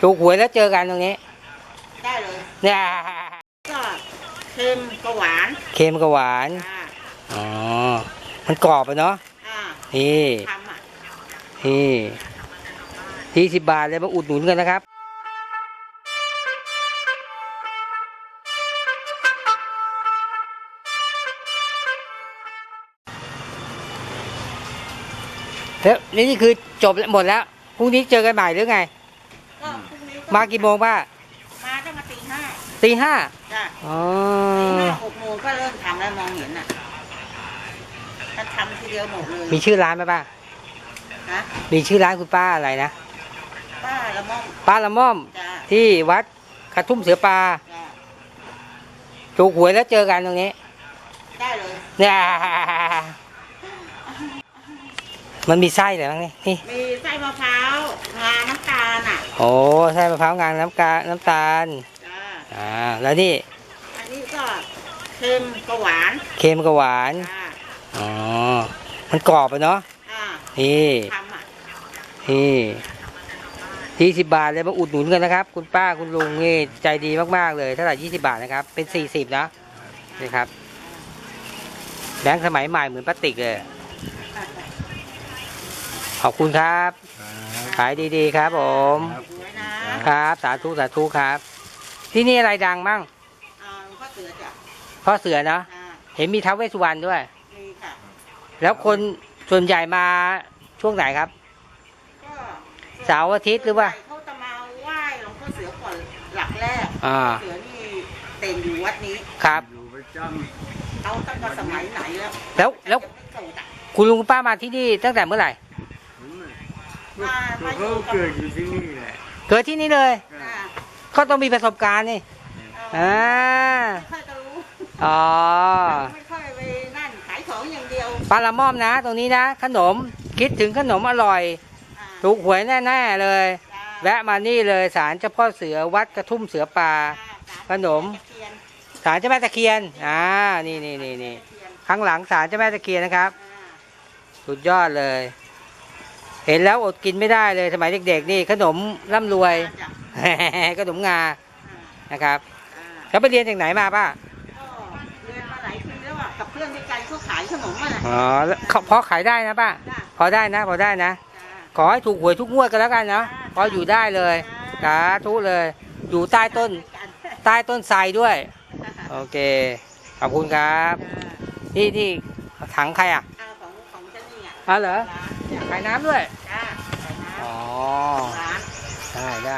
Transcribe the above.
ถูกหวยแล้วเจอกันตรงนี้ได้เลยเนี่ยก็เค็มกับหวานเค็มกับหวาน อ่าอ๋อ มันกรอบไปเนาะ อ่านี่ ทำอะ นี่ยี่สิบบาทเลยมาอุดหนุนกันนะครับ แล้วนี่คือจบแล้วหมดแล้ว พรุ่งนี้เจอกันใหม่หรือไงก็พรุ่งนี้ มากี่โมงป้ามาตั้งแต่ตีห้าตีห้าจ้ะอ๋อตีห้าหกโมงก็เริ่มทำแล้วมองเห็นอะถ้าทำทีเดียวหมดเลยมีชื่อร้านไหมป้านะมีชื่อร้านคุณป้าอะไรนะป้าละม่อมป้าละม่อม จ้ะที่วัดกระทุ่มเสือปลาจ้ะถูกหวยแล้วเจอกันตรงนี้ได้เลย เนี่ยมันมีไส้เหรอบ้างนี่นี่มีไส้มะพร้าวงาน้ำตาลอะ โอ้ไส้มะพร้าวงานน้ำกาน้ำตาลจ้ะอ่าแล้วนี่อันนี้ก็เค็มกับหวานเค็มกับหวานจ้ะอ๋อมันกรอบไปเนาะอ่านี่ทำอะนี่ยี่สิบบาทเลยมาอุดหนุนกันนะครับ คุณป้าคุณลุงนี่ใจดีมากๆเลยเท่าไหร่ยี่สิบาทนะครับ เป็นสี่สิบนะนี่ครับแบงค์สมัยใหม่เหมือนพลาสติกเลยขอบคุณครับ ขายดีๆครับผมสวยนะครับ สาธุสาธุครับ ที่นี่อะไรดังมั่งอ่าหลวงพ่อเสือจ้ะพ่อเสือเนาะอ่าเห็นมีท้าวเวสสุวรรณด้วย มีค่ะ แล้วคนส่วนใหญ่มาช่วงไหนครับ ก็เสาร์อาทิตย์หรือว่าเขาจะมาไหว้หลวงพ่อเสือก่อนหลักแรกอ่าเสือนี่เต่งอยู่วัดนี้ ครับ อยู่ประจเขาตั้งแต่สมัยไหนแล้วแล้วแล้ว ยังไม่เกิดอะคุณลุงคุณป้ามาที่นี่ตั้งแต่เมื่อไหร่ำตัวเขาเกิดอยู่ที่นี่แหละเกิดที่นี่เลยอ่าก็ต้องมีประสบการณ์นี่เอาอ่าไม่ค่อยจะรู้อ๋อไม่ค่อยไปนั่นขายของอย่างเดียวปลาละม่อมนะ ตรงนี้นะ ขนมคิดถึงขนมอร่อย อ่าถูกหวยแน่ๆเลย จ้าแวะมานี่เลยศาลเจ้าพ่อเสือวัดกระทุ่มเสือป่าขนม ตะเคียนศาลเจ้าแม่ตะเคียน อ่า นี่นี่นี่นี่ตะเคียนข้างหลังศาลเจ้าแม่ตะเคียนนะครับ อ่าสุดยอดเลย เห็นแล้วอดกินไม่ได้เลยสมัยเด็กๆนี่ขนมร่ำรวย จ้ะ ขนมงาอ่านะครับอ่าแล้วไปเรียนจากไหนมาป้าก็เรียนมาหลายปีแล้วอะกับเพื่อนด้วยกันเขาขายขนมอะนะอ๋อแล้วเขาพอขายได้นะป้าจ้าพอได้นะ พอได้นะ จ้า ขอให้ถูกหวยทุกงวดกันแล้วกันเนาะพออยู่ได้เลยสาธุเลย อยู่ใต้ต้น ใต้ต้นไทรด้วย โอเค ขอบคุณครับ นี่ที่ถังใครอะ เอาของของฉันนี่อะอ๋อเหรอ ร้าน ขายน้ำด้วย จ้าขายน้อ๋อได้ได้